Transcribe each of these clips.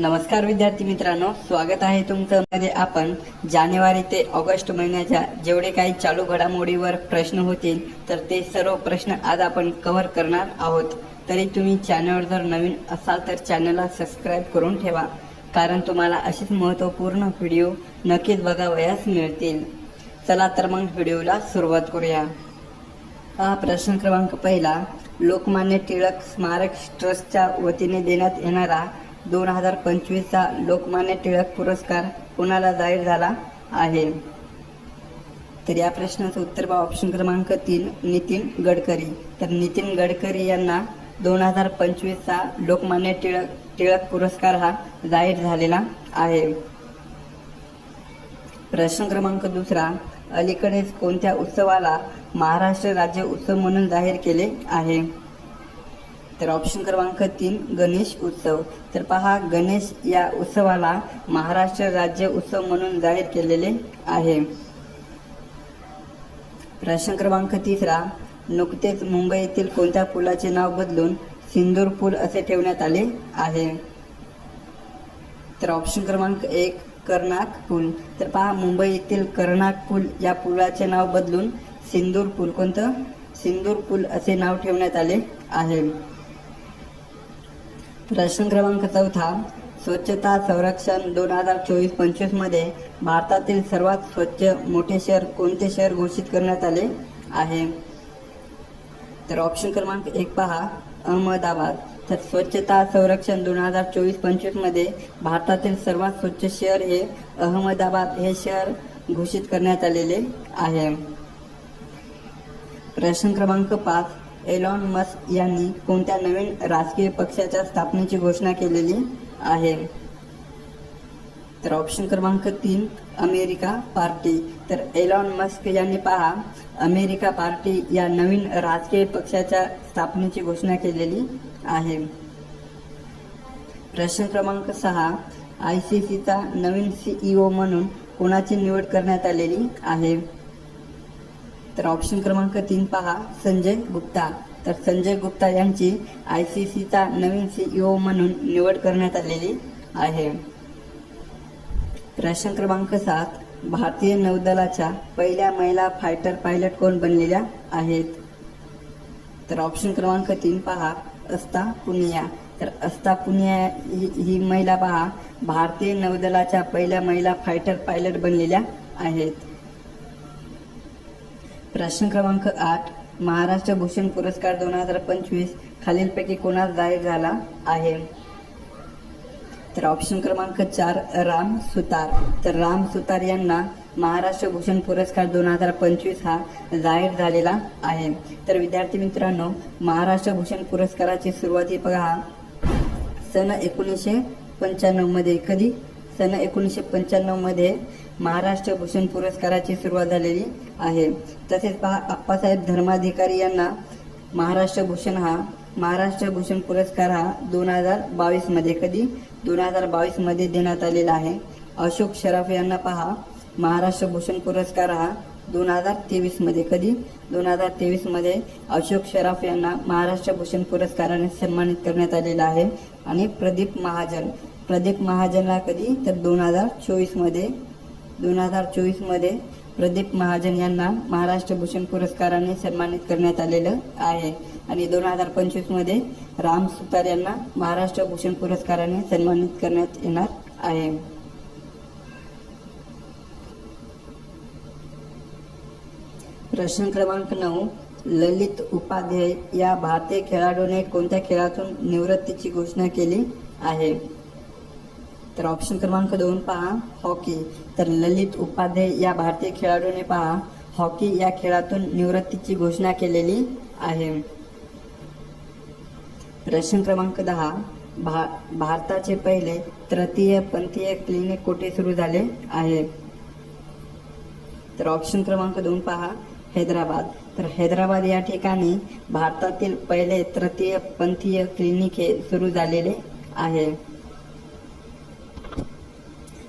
नमस्कार विद्यार्थी मित्रांनो स्वागत आहे तुमचं. मध्ये आपण जानेवारी ते ऑगस्ट महिन्याच्या जेवढे काही चालू घडामोडीवर प्रश्न होतील तर ते सर्व प्रश्न आज आपण कव्हर करणार आहोत. तरी तुम्ही चॅनलवर जर नवीन असाल तर चॅनलला सबस्क्राईब करून ठेवा. कारण तुम्हाला अशीच महत्त्वपूर्ण व्हिडिओ नक्कीच बघावयास मिळतील. चला तर मग व्हिडिओला सुरुवात करूया. हा प्रश्न क्रमांक पहिला लोकमान्य टिळक स्मारक ट्रस्टच्या वतीने देण्यात येणारा दोन हजार पंचवीसचा लोकमान्य टिळक पुरस्कार कोणाला जाहीर झाला आहे? तर या प्रश्नाचं उत्तर बा ऑप्शन क्रमांक तीन नितीन गडकरी. तर नितीन गडकरी यांना दोन हजार पंचवीसचा लोकमान्य टिळक टिळक पुरस्कार हा जाहीर झालेला आहे. प्रश्न क्रमांक दुसरा अलीकडेच कोणत्या उत्सवाला महाराष्ट्र राज्य उत्सव म्हणून जाहीर केले आहे? तर ऑप्शन क्रमांक तीन गणेश उत्सव. तर पहा गणेश या उत्सवाला महाराष्ट्र राज्य उत्सव म्हणून जाहीर केलेले आहे. प्रश्न क्रमांक तिसरा नुकतेच मुंबई येथील कोणत्या पुलाचे नाव बदलून सिंदूर पूल असे ठेवण्यात आले आहे? तर ऑप्शन क्रमांक एक कर्नाक पूल. तर पहा मुंबई येथील कर्नाक पूल या पुलाचे नाव बदलून सिंदूर पूल कोणतं? सिंदूर पूल असे नाव ठेवण्यात आले आहे. प्रश्न क्रमांक चौथा स्वच्छता संरक्षण दोन हजार चोवीस पंचवीसमध्ये भारतातील सर्वात स्वच्छ मोठे शहर कोणते शहर घोषित करण्यात आले आहे? तर ऑप्शन क्रमांक एक पहा अहमदाबाद. तर स्वच्छता संरक्षण दोन हजार चोवीस पंचवीसमध्ये भारतातील सर्वात स्वच्छ शहर हे अहमदाबाद हे शहर घोषित करण्यात आलेले आहे. प्रश्न क्रमांक पाच एलॉन मस्क यांनी कोणत्या नवीन राजकीय पक्षाच्या स्थापनेची घोषणा केलेली आहे? तर ऑप्शन क्रमांक तीन अमेरिका पार्टी. तर एलॉन मस्क यांनी पहा अमेरिका पार्टी या नवीन राजकीय पक्षाच्या स्थापनेची घोषणा केलेली आहे. प्रश्न क्रमांक सहा आय सी सीचा नवीन सीईओ म्हणून कोणाची निवड करण्यात आलेली आहे? तर ऑप्शन क्रमांक तीन पहा संजय गुप्ता. तर संजय गुप्ता यांची आय सी सीचा नवीन सीईओ म्हणून निवड करण्यात आलेली आहे. प्रश्न क्रमांक सात भारतीय नौदलाच्या पहिल्या महिला फायटर पायलट कोण बनलेल्या आहेत? तर ऑप्शन क्रमांक तीन पहा अस्ता पुनिया. तर अस्ता पुनिया ही ही महिला पहा भारतीय नौदलाच्या पहिल्या महिला फायटर पायलट बनलेल्या आहेत. प्रश्न क्रमांक आठ महाराष्ट्र भूषण पुरस्कार दोन हजार पंचवीस खालीलपैकी कोणास जाहीर झाला आहे? तर ऑप्शन क्रमांक चार राम सुतार. तर राम सुतार यांना महाराष्ट्र भूषण पुरस्कार दोन हजार पंचवीस हा जाहीर झालेला आहे. तर विद्यार्थी मित्रांनो महाराष्ट्र भूषण पुरस्काराची सुरुवाती बघा. सन एकोणीसशे पंच्याण्णवमध्ये कधी सन एकोणीसशे पंच्याण्णवमध्ये महाराष्ट्र भूषण पुरस्काराची सुरुवात झालेली आहे. तसेच पहा आप्पासाहेब धर्माधिकारी यांना महाराष्ट्र भूषण हा महाराष्ट्र भूषण पुरस्कार हा दोन हजार बावीसमध्ये कधी? दोन हजार बावीसमध्ये देण्यात आलेला आहे. अशोक शराफ यांना पहा महाराष्ट्र भूषण पुरस्कार हा दोन हजार तेवीसमध्ये कधी? दोन हजार तेवीसमध्ये अशोक शराफ यांना महाराष्ट्र भूषण पुरस्काराने सन्मानित करण्यात आलेला आहे. आणि प्रदीप महाजन प्रदीप महाजनला कधी? तर दोन हजार चोवीसमध्ये दोन हजार चोवीसमध्ये प्रदीप महाजन यांना महाराष्ट्र भूषण पुरस्काराने सन्मानित करण्यात आलेलं आहे. आणि दोन हजार पंचवीसमध्ये राम सुतार यांना महाराष्ट्र भूषण पुरस्काराने सन्मानित करण्यात येणार आहे. प्रश्न क्रमांक नऊ ललित उपाध्याय या भारतीय खेळाडूने कोणत्या खेळातून निवृत्तीची घोषणा केली आहे? तर ऑप्शन क्रमांक दोन पहा हॉकी तर ललित उपाध्याय या भारतीय खेळाडूने पहा हॉकी या खेळातून निवृत्तीची घोषणा केलेली आहे. प्रश्न क्रमांक दहा भा भारताचे पहिले तृतीय पंथीय क्लिनिक कुठे सुरू झाले आहे? तर ऑप्शन क्रमांक दोन पहा हैदराबाद. तर हैदराबाद या ठिकाणी भारतातील पहिले तृतीय पंथीय क्लिनिक हे सुरू झालेले आहे.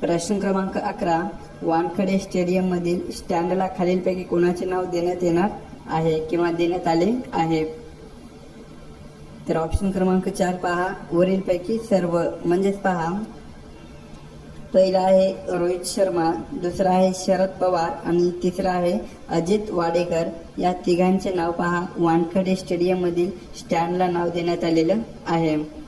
प्रश्न क्रमांक अकरा वानखडे स्टेडियम मधील स्टँडला खालीलपैकी कोणाचे नाव देण्यात येणार आहे किंवा देण्यात आले आहे? तर ऑप्शन क्रमांक चार पहा. वरीलपैकी सर्व म्हणजेच पहा. पहिला आहे रोहित शर्मा दुसरा आहे शरद पवार आणि तिसरा आहे अजित वाडेकर. या तिघांचे नाव पहा. वानखडे स्टेडियम मधील स्टँडला नाव देण्यात आलेलं आहे.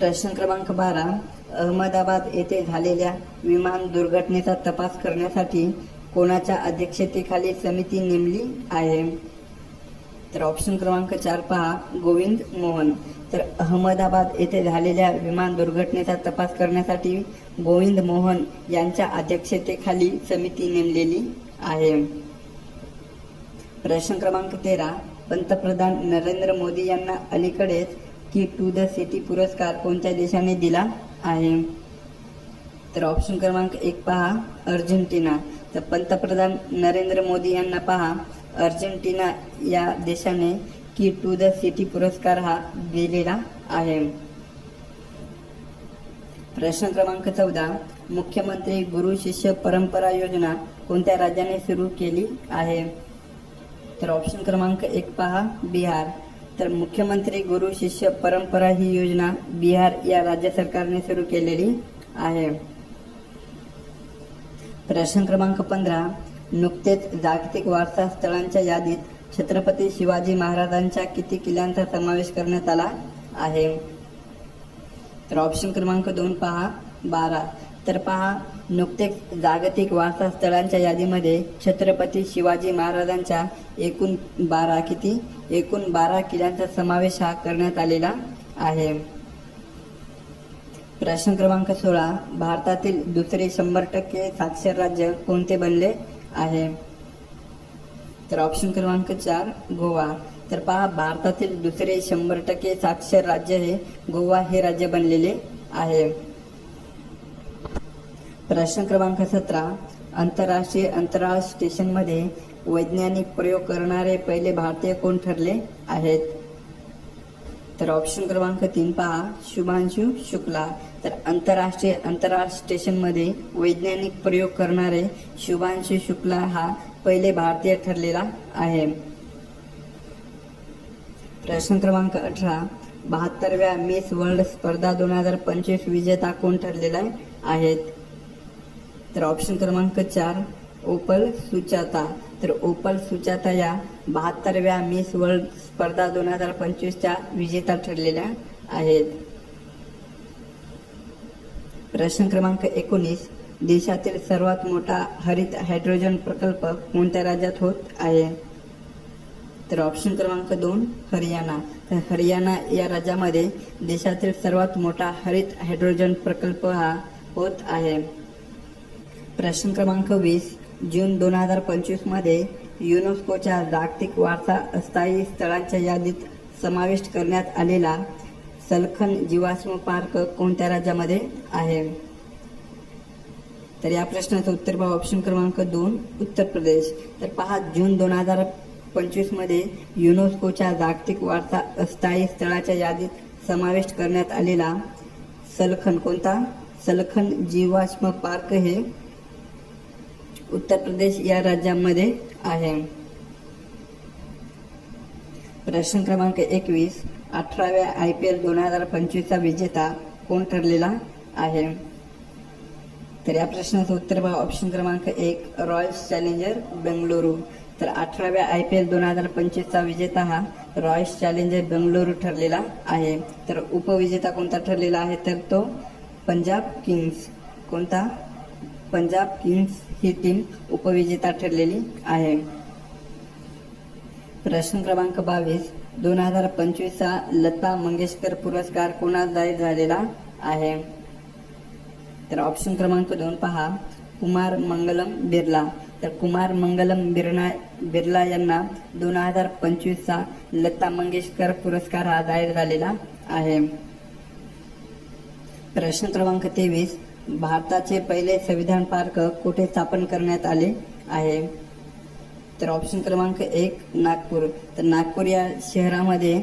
प्रश्न क्रमांक बारा अहमदाबाद येथे झालेल्या विमान दुर्घटनेचा तपास करण्यासाठी कोणाच्या अध्यक्षतेखाली समिती नेमली आहे? तर ऑप्शन क्रमांक चार पहा गोविंद मोहन. तर अहमदाबाद येथे झालेल्या विमान दुर्घटनेचा तपास करण्यासाठी गोविंद मोहन यांच्या अध्यक्षतेखाली समिती नेमलेली आहे. प्रश्न क्रमांक तेरा पंतप्रधान नरेंद्र मोदी यांना अलीकडेच की टू द सिटी पुरस्कार कोणत्या देशाने दिला आहे? तर ऑप्शन क्रमांक एक पहा अर्जेंटिना. तर पंतप्रधान नरेंद्र मोदी यांना पहा अर्जेंटिना या देशाने की टू द सिटी पुरस्कार हा दिलेला आहे. प्रश्न क्रमांक चौदा मुख्यमंत्री गुरु शिष्य परंपरा योजना कोणत्या राज्याने सुरू केली आहे? तर ऑप्शन क्रमांक एक पहा बिहार. तर मुख्यमंत्री गुरु शिष्य परंपरा ही योजना बिहार या राज्य सरकारने सुरू केलेली आहे. प्रश्न क्रमांक पंधरा नुकतेच जागतिक वारसा स्थळांच्या यादीत छत्रपती शिवाजी महाराजांच्या किती किल्ल्यांचा समावेश करण्यात आला आहे? तर ऑप्शन क्रमांक दोन पहा बारा. तर पहा नुकतेच जागतिक वारसा स्थळांच्या यादीमध्ये छत्रपती शिवाजी महाराजांच्या एकूण बारा किती? एकूण बारा किल्ल्यांचा समावेश हा करण्यात आलेला आहे. प्रश्न क्रमांक सोळा भारतातील दुसरे शंभर टक्के साक्षर राज्य कोणते बनले आहे? तर ऑप्शन क्रमांक चार गोवा. तर पहा भारतातील दुसरे शंभर टक्के साक्षर राज्य हे गोवा हे राज्य बनलेले आहे. प्रश्न क्रमांक सतरा. आंतरराष्ट्रीय अंतराळ स्टेशनमध्ये वैज्ञानिक प्रयोग करणारे पहिले भारतीय कोण ठरले आहेत? तर ऑप्शन क्रमांक तीन पहा. शुभांशु शुक्ला. तर आंतरराष्ट्रीय अंतराळ स्टेशनमध्ये वैज्ञानिक प्रयोग करणारे शुभांशु शुक्ला हा पहिले भारतीय ठरलेला आहे. प्रश्न क्रमांक अठरा. बहात्तरव्या मिस वर्ल्ड स्पर्धा दोन हजार पंचवीस विजेता कोण ठरलेला आहेत? तर ऑप्शन क्रमांक चार ओपल सुचाता तर ओपल सुचाता या बहात्तरव्या मिस वर्ल्ड स्पर्धा दोन हजार पंचवीसच्या विजेता ठरलेल्या आहेत. प्रश्न क्रमांक एकोणीस देशातील सर्वात मोठा हरित हायड्रोजन प्रकल्प कोणत्या राज्यात होत आहे? तर ऑप्शन क्रमांक दोन हरियाणा. तर हरियाणा या राज्यामध्ये देशातील सर्वात मोठा हरित हायड्रोजन प्रकल्प हा होत आहे. प्रश्न क्रमांक वीस जून दोन हजार पंचवीसमध्ये युनेस्कोच्या जागतिक वारसा अस्थायी स्थळांच्या यादीत समाविष्ट करण्यात आलेला सलखन जीवाश्म पार्क कोणत्या राज्यामध्ये आहे? तर या प्रश्नाचं उत्तर पहा ऑप्शन क्रमांक दोन उत्तर प्रदेश. तर पहा जून दोन हजार पंचवीसमध्ये युनेस्कोच्या जागतिक वारसा अस्थायी स्थळाच्या यादीत समाविष्ट करण्यात आलेला सलखन कोणता? सलखन जीवाश्म पार्क हे उत्तर प्रदेश या राज्यामध्ये आहे. प्रश्न क्रमांक एकवीस अठराव्या आय पी एल दोन हजार पंचवीसचा विजेता कोण ठरलेला आहे? तर या प्रश्नाचं उत्तर बघा. ऑप्शन क्रमांक एक रॉयल्स चॅलेंजर बेंगळुरू तर अठराव्या आय पी एल दोन हजार पंचवीसचा विजेता हा रॉयल्स चॅलेंजर बेंगळुरू ठरलेला आहे. तर उपविजेता कोणता ठरलेला आहे? तर तो पंजाब किंग्स. कोणता? पंजाब किंग्स ही टीम उपविजेता ठरलेली आहे. प्रश्न क्रमांक बावीस दोन हजार पंचवीसचा लता मंगेशकर पुरस्कार कोणास जाहीर झालेला आहे? तर ऑप्शन क्रमांक दोन पहा. कुमार मंगलम बिर्ला. तर कुमार मंगलम बिर्ला बिर्ला यांना दोन हजार पंचवीसचा लता मंगेशकर पुरस्कार हा जाहीर झालेला आहे. प्रश्न क्रमांक तेवीस भारताचे पहिले संविधान पार्क कुठे स्थापन करण्यात आले आहे? तर ऑप्शन क्रमांक एक नागपूर. तर नागपूर या शहरामध्ये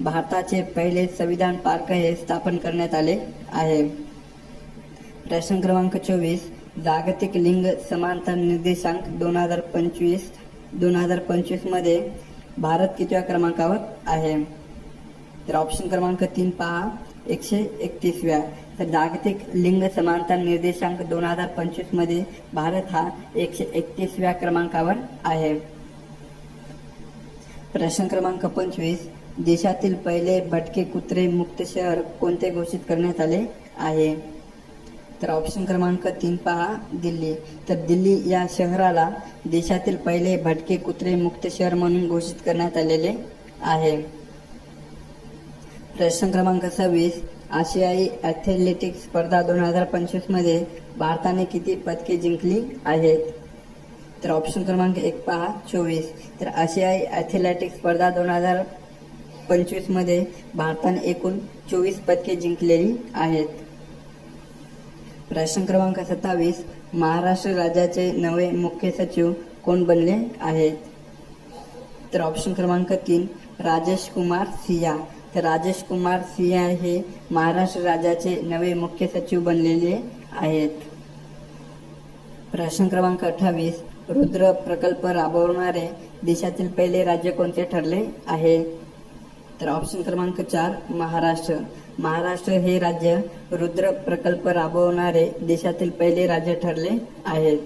भारताचे पहिले संविधान पार्क हे स्थापन करण्यात आले आहे. प्रश्न क्रमांक चोवीस जागतिक लिंग समानता निर्देशांक दोन हजार पंचवीस दोन हजार पंचवीसमध्ये भारत कितव्या क्रमांकावर आहे? तर ऑप्शन क्रमांक तीन पहा. एकशे एकतीसव्या. तर जागतिक लिंग समानता निर्देशांक दोन हजार पंचवीसमध्ये भारत हा एकशे एकतीसव्या क्रमांकावर आहे. प्रश्न क्रमांक पंचवीस. देशातील पहिले भटके कुत्रे मुक्त शहर कोणते घोषित करण्यात आले आहे? तर ऑप्शन क्रमांक तीन पहा दिल्ली. तर दिल्ली या शहराला देशातील पहिले भटके कुत्रे मुक्त शहर म्हणून घोषित करण्यात आलेले आहे. प्रश्न क्रमांक सव्वीस आशियाई ॲथलेटिक्स स्पर्धा दोन हजार पंचवीसमध्ये भारताने किती पदके जिंकली आहेत? तर ऑप्शन क्रमांक एक पहा चोवीस. तर आशियाई ॲथलेटिक्स स्पर्धा दोन हजार पंचवीसमध्ये भारताने एकूण चोवीस पदके जिंकलेली आहेत. प्रश्न क्रमांक सत्तावीस महाराष्ट्र राज्याचे नवे मुख्य सचिव कोण बनले आहेत? तर ऑप्शन क्रमांक तीन राजेश कुमार सिया. तर राजेश कुमार सिंह हे महाराष्ट्र राज्याचे नवे मुख्य सचिव बनलेले आहेत. प्रश्न क्रमांक अठ्ठावीस रुद्र प्रकल्प राबवणारे देशातील पहिले राज्य कोणते ठरले आहे? तर ऑप्शन क्रमांक चार महाराष्ट्र. महाराष्ट्र हे राज्य रुद्र प्रकल्प राबवणारे देशातील पहिले राज्य ठरले आहेत.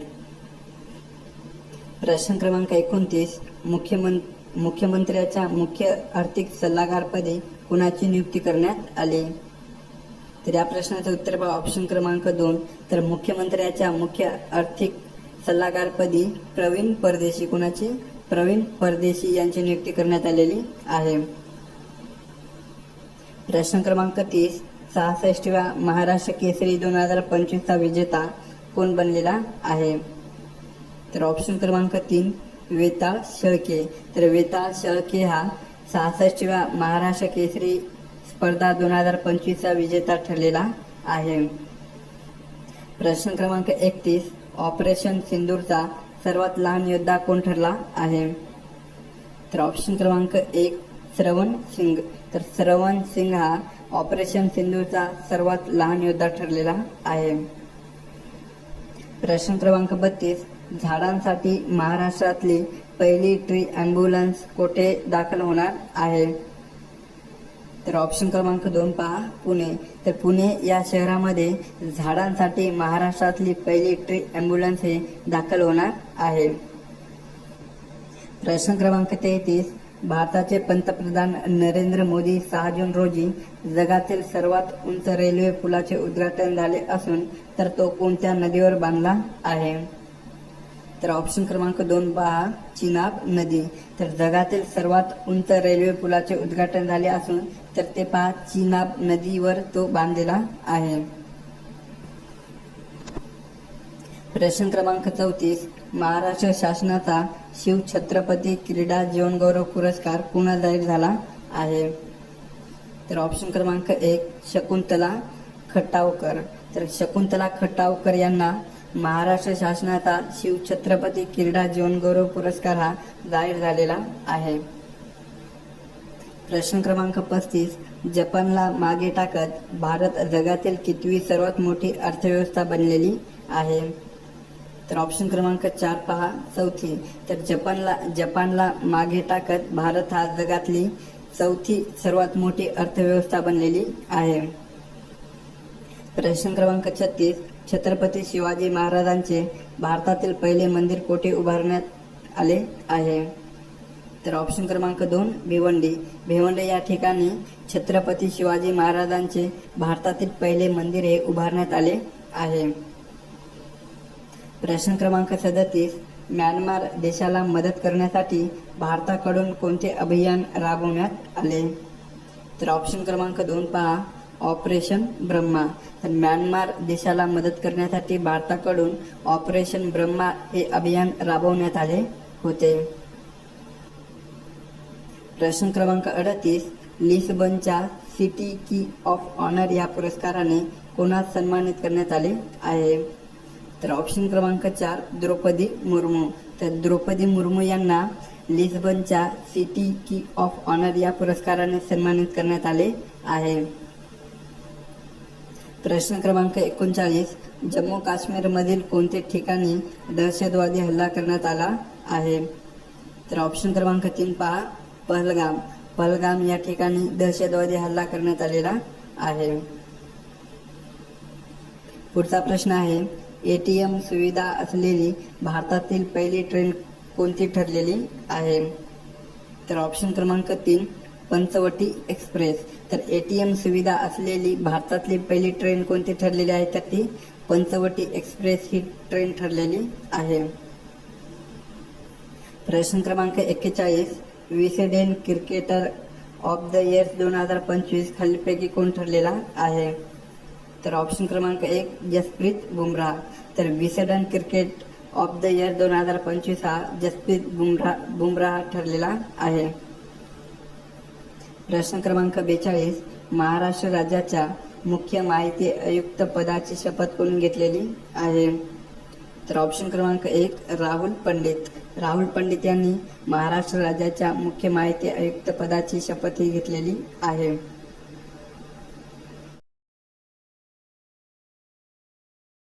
प्रश्न क्रमांक एकोणतीस मुख्यमंत्री मुख्यमंत्र्याच्या मुख्य आर्थिक सल्लागारपदी कुणाची नियुक्ती करण्यात आली? तर या प्रश्नाचं उत्तर पहा. ऑप्शन क्रमांक दोन. तर मुख्यमंत्र्याच्या मुख्य आर्थिक सल्लागारपदी प्रवीण परदेशी कुणाची? प्रवीण परदेशी यांची नियुक्ती करण्यात आलेली आहे. प्रश्न क्रमांक तीस. सहासष्टव्या महाराष्ट्र केसरी दोन हजार पंचवीसचा विजेता कोण बनलेला आहे? तर ऑप्शन क्रमांक तीन. वेताळ शेळके. तर वेताळ शेळके हा सहासष्टव्या महाराष्ट्र केसरी स्पर्धा दोन हजार पंचवीसचा विजेता ठरलेला आहे. प्रश्न क्रमांक एकतीस ऑपरेशन सिंदूरचा सर्वात लहान योद्धा कोण ठरला आहे? तर ऑप्शन क्रमांक एक श्रवण सिंग. तर श्रवण सिंग हा ऑपरेशन सिंधूचा सर्वात लहान योद्धा ठरलेला आहे. प्रश्न क्रमांक बत्तीस झाडांसाठी महाराष्ट्रातली पहिली ट्री ॲम्ब्युलन्स कोठे दाखल होणार आहे? तर ऑप्शन क्रमांक दोन पहा पुणे. तर पुणे या शहरामध्ये झाडांसाठी महाराष्ट्रातली पहिली ट्री ॲम्ब्युलन्स हे दाखल होणार आहे. प्रश्न क्रमांक तेहतीस. भारताचे पंतप्रधान नरेंद्र मोदी सहा जून रोजी जगातील सर्वात उंच रेल्वे पुलाचे उद्घाटन झाले असून तर तो कोणत्या नदीवर बांधला आहे? तर ऑप्शन क्रमांक दोन पहा चिनाब नदी. तर जगातील सर्वात उंच रेल्वे पुलाचे उद्घाटन झाले असून तर ते पहा चिनाब नदीवर तो बांधलेला आहे. प्रश्न क्रमांक चौतीस महाराष्ट्र शासनाचा शिव छत्रपती क्रीडा जीवनगौरव पुरस्कार पुन्हा जाहीर झाला आहे. तर ऑप्शन क्रमांक एक शकुंतला खटावकर. तर शकुंतला खटावकर यांना महाराष्ट्र शासनाचा शिवछत्रपती क्रीडा जीवनगौरव पुरस्कार हा जाहीर झालेला आहे. प्रश्न क्रमांक पस्तीस जपानला मागे टाकत भारत जगातील कितवी सर्वात मोठी अर्थव्यवस्था बनलेली आहे? तर ऑप्शन क्रमांक चार पहा. चौथी तर जपानला जपानला मागे टाकत भारत हा जगातली चौथी सर्वात मोठी अर्थव्यवस्था बनलेली आहे. प्रश्न क्रमांक छत्तीस छत्रपती शिवाजी महाराजांचे भारतातील पहिले मंदिर कोठे उभारण्यात आले आहे? तर ऑप्शन क्रमांक दोन भिवंडी. भिवंडी या ठिकाणी छत्रपती शिवाजी महाराजांचे भारतातील पहिले मंदिर हे उभारण्यात आले आहे. प्रश्न क्रमांक सदतीस म्यानमार देशाला मदत करण्यासाठी भारताकडून कोणते अभियान राबवण्यात आले? तर ऑप्शन क्रमांक दोन पहा. ऑपरेशन ब्रह्मा. तर म्यानमार देशाला मदत करण्यासाठी भारताकडून ऑपरेशन ब्रह्मा हे अभियान राबवण्यात आले होते. प्रश्न क्रमांक अडतीस. लिस्बनच्या सिटी की ऑफ ऑनर या पुरस्काराने कोणास सन्मानित करण्यात आले आहे? तर ऑप्शन क्रमांक चार द्रौपदी मुर्मू. तर द्रौपदी मुर्मू यांना लिस्बनच्या सिटी की ऑफ ऑनर या पुरस्काराने सन्मानित करण्यात आले आहे. प्रश्न क्रमांक एकोणचाळीस जम्मू काश्मीरमधील कोणते ठिकाणी दहशतवादी हल्ला करण्यात आला आहे? तर ऑप्शन क्रमांक तीन पहा. पहलगाम. पहलगाम या ठिकाणी दहशतवादी हल्ला करण्यात आलेला आहे. पुढचा प्रश्न आहे एटीएम सुविधा असलेली भारतातील पहिली ट्रेन कोणती ठरलेली आहे? तर ऑप्शन क्रमांक तीन पंचवटी एक्सप्रेस. तर ए टी एम सुविधा असलेली भारतातली पहिली ट्रेन कोणती ठरलेली आहे? तर ती पंचवटी एक्सप्रेस ही ट्रेन ठरलेली आहे. प्रश्न क्रमांक एक्केचाळीस. Wisden cricketer of the years दोन हजार पंचवीस खालीलपैकी कोण ठरलेला आहे? तर ऑप्शन क्रमांक एक जसप्रीत बुमराह. तर Wisden cricket of the year दोन हजार पंचवीस हा जसप्रीत बुमराह बुमराह ठरलेला आहे. प्रश्न क्रमांक बेचाळीस महाराष्ट्र राज्याच्या मुख्य माहिती आयुक्त पदाची शपथ करून घेतलेली आहे? तर ऑप्शन क्रमांक एक राहुल पंडित. राहुल पंडित यांनी महाराष्ट्र राज्याच्या मुख्य माहिती आयुक्त पदाची शपथ ही घेतलेली आहे.